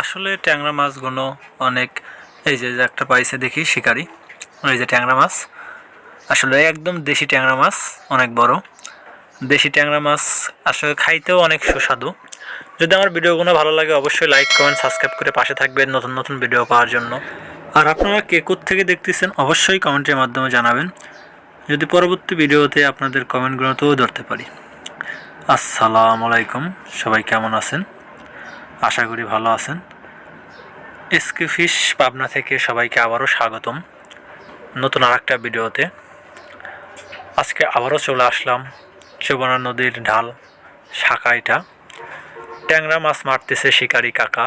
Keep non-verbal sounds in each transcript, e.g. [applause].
আসলে ট্যাংরা মাছগুলো অনেক, এই যে একটা পাইছে দেখি শিকারি এই যে ট্যাংরা মাছ। আসলে একদম দেশি ট্যাংরা মাছ, অনেক বড়। দেশি ট্যাংরা মাছ আসলে খাইতেও অনেক সুস্বাদু। যদি আমার ভিডিওগুলো ভালো লাগে অবশ্যই লাইক কমেন্ট সাবস্ক্রাইব করে পাশে থাকবেন নতুন নতুন ভিডিও পাওয়ার জন্য। আর আপনারা কে থেকে দেখতেছেন অবশ্যই কমেন্টের মাধ্যমে জানাবেন। যদি পরবর্তী ভিডিওতে আপনাদের কমেন্টগুলোতেও ধরতে পারি। আসসালামু আলাইকুম, সবাই কেমন আছেন? আশা করি ভালো আছেন। এসকে ফিশ পাবনা থেকে সবাইকে আবারও স্বাগতম নতুন আর একটা ভিডিওতে। আজকে আবারও চলে আসলাম সুবর্ণা নদীর ঢাল শাখাইটা ট্যাংরা মাছ মারতেছে শিকারি কাকা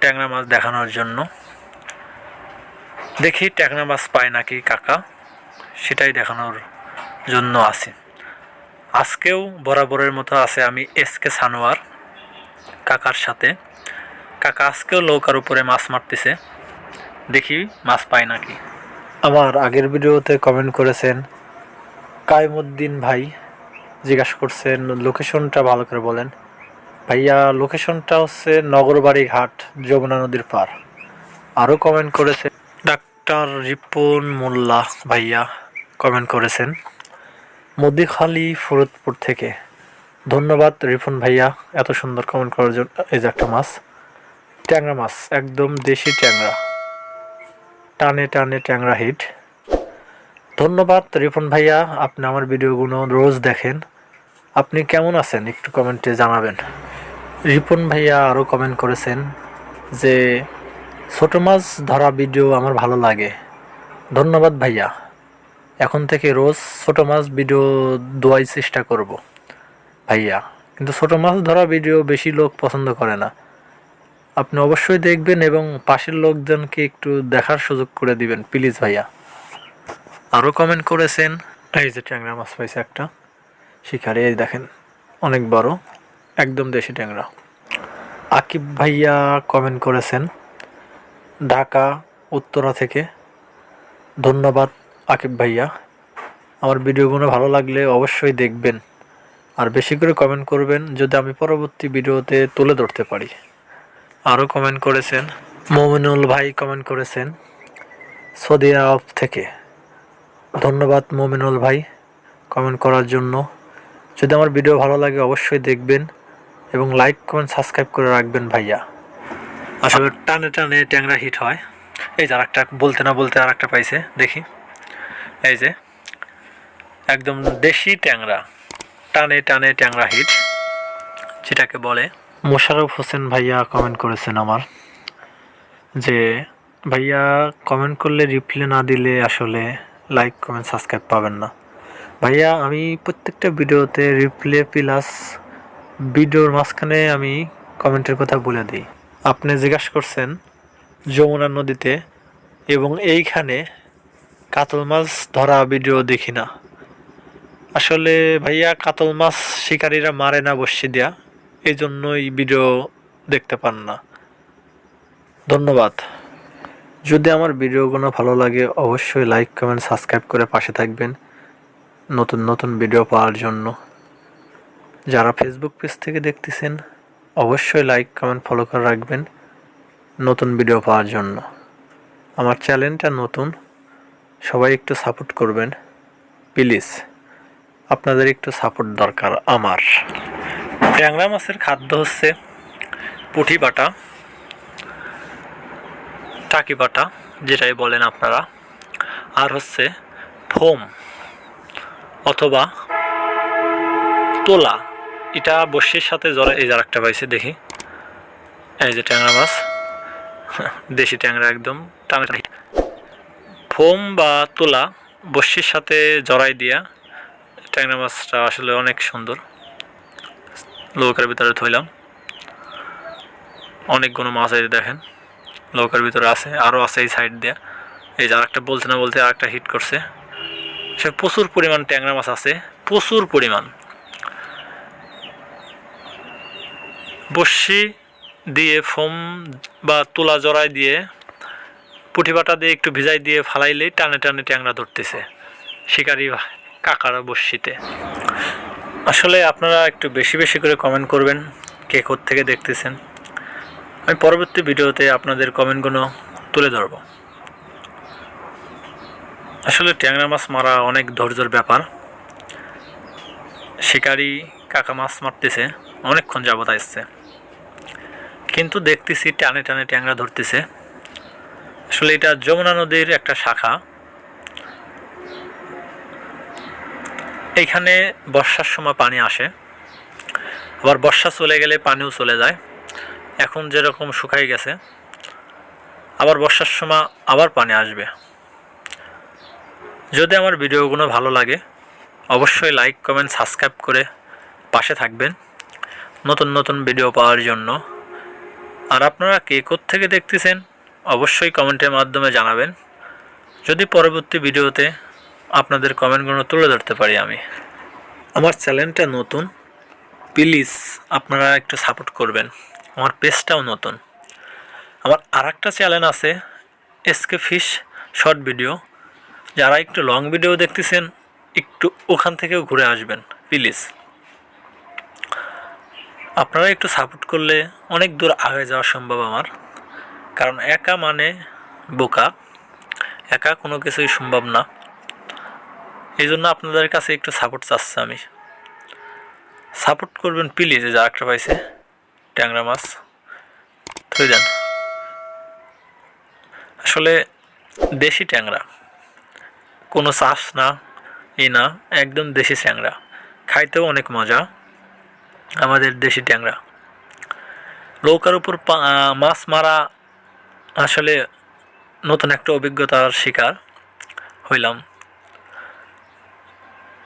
ট্যাংরা মাছ দেখানোর জন্য। দেখি ট্যাংরা মাছ পায় নাকি কাকা, সেটাই দেখানোর জন্য আছে। আজকেও বরাবরের মতো আছে আমি এসকে সানোয়ার। কাকার সাথে। কাকা আজকেও নৌকার উপরে মাছ মারতেছে। দেখি মাছ পায় নাকি। আমার আগের ভিডিওতে কমেন্ট করেছেন কায়মুদ্দিন ভাই। জিজ্ঞাসা করছেন লোকেশনটা ভালো করে বলেন। ভাইয়া লোকেশনটা হচ্ছে নগরবাড়ি ঘাট, যমুনা নদীর পার। আরও কমেন্ট করেছে ডাক্তার রিপন মোল্লা ভাইয়া কমেন্ট করেছেন, মদিখালি ফরিদপুর থেকে। ধন্যবাদ রিপন ভাইয়া, এত সুন্দর কমেন্ট করার জন্য। এই যে একটা মাছ, ট্যাংরা মাছ, একদম দেশি ট্যাংরা। টানে টানে ট্যাংরা হিট ধন্যবাদ রিপন ভাইয়া, আপনি আমার ভিডিওগুলো রোজ দেখেন। আপনি কেমন আছেন একটু কমেন্টে জানাবেন। রিপন ভাইয়া আরও কমেন্ট করেছেন যে, ছোট মাছ ধরা ভিডিও আমার ভালো লাগে। ধন্যবাদ ভাইয়া। এখন থেকে রোজ ছোট মাছ ভিডিও দেওয়ার চেষ্টা করব। ভাইয়া, কিন্তু ছোট মাছ ধরা ভিডিও বেশি লোক পছন্দ করে না। আপনি অবশ্যই দেখবেন এবং পাশের লোকজনকে একটু দেখার সুযোগ করে দিবেন প্লিজ ভাইয়া। আরও কমেন্ট করেছেন, এই যে ট্যাংরা মাছ পাইছে একটা, শিকারি, এই দেখেন, অনেক বড়, একদম দেশি ট্যাংরা। আকিব ভাইয়া কমেন্ট করেছেন, ঢাকা, উত্তরা থেকে। ধন্যবাদ আকিব ভাইয়া। আমার ভিডিওগুলো ভালো লাগলে অবশ্যই দেখবেন। আর বেশি করে কমেন্ট করবেন যদি আমি পরবর্তী ভিডিওতে তুলে ধরতে পারি। আরও কমেন্ট করেছেন। মমিনুল ভাই কমেন্ট করেছেন সৌদি আরব থেকে। ধন্যবাদ মমিনুল ভাই কমেন্ট করার জন্য। যদি আমার ভিডিও ভালো লাগে অবশ্যই দেখবেন এবং লাইক কমেন্ট সাবস্ক্রাইব করে রাখবেন ভাইয়া। আসলে টানে টানে ট্যাংরা হিট হয়। এই যে আরেকটা, বলতে না বলতে আর একটা পাইছে, দেখি। এই যে, একদম দেশি ট্যাংরা। টানে টানে ট্যাংরা হিট যেটাকে বলে মোশারফ হোসেন ভাইয়া কমেন্ট করেছেন আমার, যে ভাইয়া কমেন্ট করলে রিপ্লাই না দিলে আসলে লাইক কমেন্ট সাবস্ক্রাইব পাবেন না। ভাইয়া, আমি প্রত্যেকটা ভিডিওতে রিপ্লে প্লাস ভিডিওর মাঝখানে আমি কমেন্টের কথা বলে দিই। আপনি জিজ্ঞাসা করছেন যমুনা নদীতে এবং এইখানে কাতল মাছ ধরা ভিডিও দেখি না। আসলে ভাইয়া কাতল মাছ শিকারীরা মারে না বসি দেয়া। এই জন্যই ভিডিও দেখতে পান না। ধন্যবাদ। যদি আমার ভিডিওগুলো ভালো লাগে, অবশ্যই লাইক কমেন্ট সাবস্ক্রাইব করে পাশে থাকবেন নতুন নতুন ভিডিও পাওয়ার জন্য। যারা ফেসবুক পেজ থেকে দেখতেছেন, অবশ্যই লাইক কমেন্ট ফলো করে রাখবেন নতুন ভিডিও পাওয়ার জন্য। আমার চ্যানেলটা নতুন, সবাই একটু সাপোর্ট করবেন। প্লিজ আপনাদের একটু সাপোর্ট দরকার আমার। ট্যাংরা মাছের খাদ্য হচ্ছে পুঁটি বাটা, টাকি বাটা, যেটাই বলেন আপনারা। আর হচ্ছে ফোম অথবা তোলা। এটা বসির সাথে জরা এই যার একটা পাইছে, দেখি। এই যে ট্যাংরা মাছ। [laughs] দেশি ট্যাংরা একদম টানা ফোম বা তোলা বসির সাথে জড়াই দিয়া ট্যাংরা মাছটা আসলে অনেক সুন্দর। লৌকার ভিতরে থইলাম। অনেকগুলো মাছ এই দেখেন নৌকার ভিতরে আছে আরও আছে এই সাইড দিয়ে। এই যে আরেকটা বলতে না বলতে আরেকটা হিট করছে। সে প্রচুর পরিমাণ ট্যাংরা মাছ আছে, প্রচুর পরিমাণ। বসি দিয়ে, ফোম বা তুলা জড়াই দিয়ে, পুঁটি বাটা দিয়ে একটু ভিজাই দিয়ে ফালাইলেই টানে টানে ট্যাংরা ধরতেছে। শিকারি কাকারা বসিতে আসলে আপনারা একটু বেশি বেশি করে কমেন্ট করবেন, কে থেকে দেখতেছেন। আমি পরবর্তী ভিডিওতে আপনাদের কমেন্টগুলো তুলে ধরব। আসলে ট্যাংরা মাছ মারা অনেক ধৈর্যর ব্যাপার। শিকারি কাকা মাছ মারতেছে, অনেকক্ষণ যাবত আসছে। কিন্তু দেখতেছি টানে টানে ট্যাংরা ধরতেছে। আসলে এটা যমুনা নদীর একটা শাখা। এইখানে বর্ষার সময় পানি আসে। আবার বর্ষা চলে গেলে পানিও চলে যায়। এখন যেরকম শুকাই গেছে, আবার বর্ষার সময় আবার পানি আসবে। যদি আমার ভিডিওগুলো ভালো লাগে, অবশ্যই লাইক, কমেন্ট, সাবস্ক্রাইব করে পাশে থাকবেন নতুন নতুন ভিডিও পাওয়ার জন্য। আর আপনারা কে থেকে দেখতেছেন, অবশ্যই কমেন্টের মাধ্যমে জানাবেন। যদি পরবর্তী ভিডিওতে আপনাদের কমেন্টগুলো তুলে ধরতে পারি আমি। আমার চ্যানেলটা নতুন, প্লিজ আপনারা একটু সাপোর্ট করবেন। আমার পেজটাও নতুন। আমার আর একটা চ্যানেল আছে, এসকে ফিশ শর্ট ভিডিও। যারা একটু লং ভিডিও দেখতেছেন, একটু ওখান থেকেও ঘুরে আসবেন, প্লিজ। আপনারা একটু সাপোর্ট করলে অনেক দূর আগে যাওয়া সম্ভব আমার। কারণ একা মানে বোকা, একা কোনো কিছুই সম্ভব না। এই জন্য আপনাদের কাছে একটু সাপোর্ট চাচ্ছি আমি। সাপোর্ট করবেন প্লিজ যা একটা পাইছে, ট্যাংরা মাছ। থই যান আসলে দেশি ট্যাংরা, কোনো চাষ না, ই না, একদম দেশি ট্যাংরা। খাইতেও অনেক মজা, আমাদের দেশি ট্যাংরা। নৌকার উপর মাছ মারা আসলে নতুন একটা অভিজ্ঞতার শিকার হইলাম।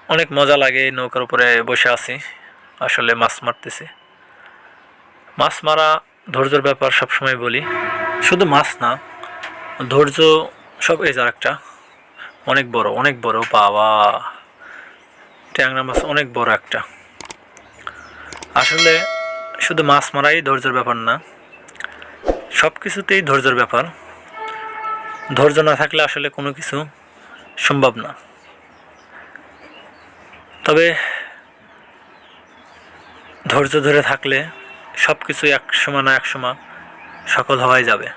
অনেক মজা লাগে, নৌকার উপরে বসে আছি। আসলে মাছ মারতেছি। মাছ মারা ধৈর্যের ব্যাপার সবসময় বলি। শুধু মাছ না, ধৈর্য সব এই যার একটা অনেক বড় অনেক বড়, বাবা। ট্যাংরা মাছ অনেক বড় একটা। আসলে শুধু মাছ মারাই ধৈর্যের ব্যাপার না সব কিছুতেই ধৈর্যের ব্যাপার। ধৈর্য না থাকলে আসলে কোনো কিছু সম্ভব না। তবে ধৈর্য ধরে থাকলে সব কিছু এক সময় না এক সময় সকল হওয়াই যাবে।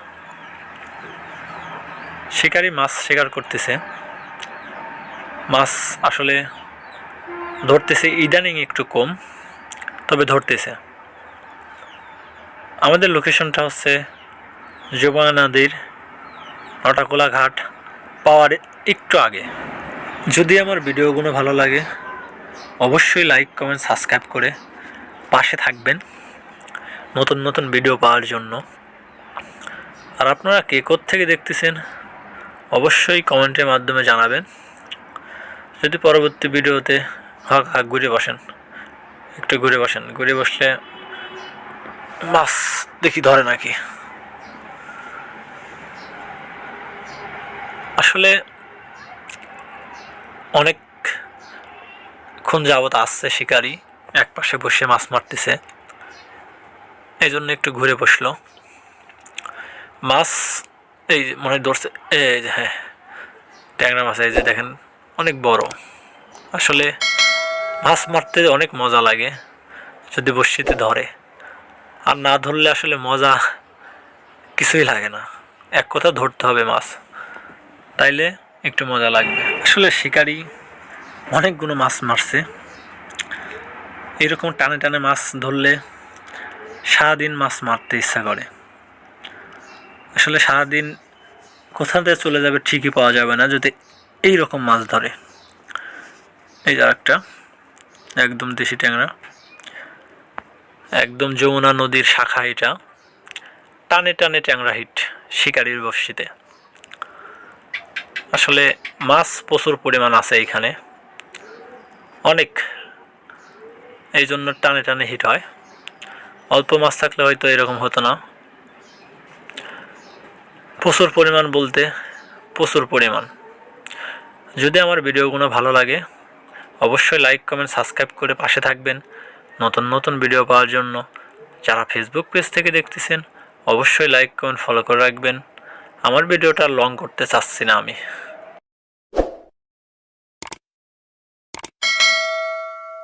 শিকারি মাছ শিকার করতেছে। মাছ আসলে ধরতেছে, ইদানিং একটু কম, তবে ধরতেছে। আমাদের লোকেশনটা হচ্ছে যমুনা নদীর নটাকোলা ঘাট, পাওয়ার একটু আগে। যদি আমার ভিডিওগুলো ভালো লাগে অবশ্যই লাইক কমেন্ট সাবস্ক্রাইব করে পাশে থাকবেন নতুন নতুন ভিডিও পাওয়ার জন্য। আর আপনারা কে থেকে দেখতেছেন, অবশ্যই কমেন্টের মাধ্যমে জানাবেন। যদি পরবর্তী ভিডিওতে হক হাক ঘুরে বসেন, একটু ঘুরে বসেন, ঘুরে বসলে মাছ দেখি ধরে নাকি। আসলে অনেকক্ষণ যাবত আসছে শিকারি? এক পাশে বসে মাছ মারতেছে। এই জন্য একটু ঘুরে বসল। মাছ এই মনে ধরছে, এই যে হ্যাঁ ট্যাংরা মাছ, এই যে দেখেন, অনেক বড়। আসলে মাছ মারতে অনেক মজা লাগে, যদি বড়শিতে ধরে। আর না ধরলে আসলে মজা কিছুই লাগে না। এক কথা ধরতে হবে মাছ, তাইলে একটু মজা লাগবে। আসলে শিকারি অনেকগুলো মাছ মারছে। এরকম টানে টানে মাছ ধরলে সারাদিন মাছ মারতে ইচ্ছা করে। আসলে সারাদিন কোথাতে চলে যাবে ঠিকই পাওয়া যাবে না যদি এই রকম মাছ ধরে। এই যে একটা একদম দেশি ট্যাংরা। একদম যমুনা নদীর শাখা এটা। টানে টানে ট্যাংরা হিট শিকারির বর্ষিতে আসলে মাছ প্রচুর পরিমাণ আছে এইখানে অনেক এই জন্য টানে টানে হিট হয়। অল্প মাছ থাকলে হয়তো এরকম হতো না। প্রচুর পরিমাণ বলতে প্রচুর পরিমাণ। যদি আমার ভিডিওগুলো ভালো লাগে, অবশ্যই লাইক কমেন্ট সাবস্ক্রাইব করে পাশে থাকবেন। নতুন নতুন ভিডিও পাওয়ার জন্য। যারা ফেসবুক পেজ থেকে দেখতেছেন, অবশ্যই লাইক কমেন্ট ফলো করে রাখবেন। আমার ভিডিওটা লং করতে চাচ্ছি না আমি।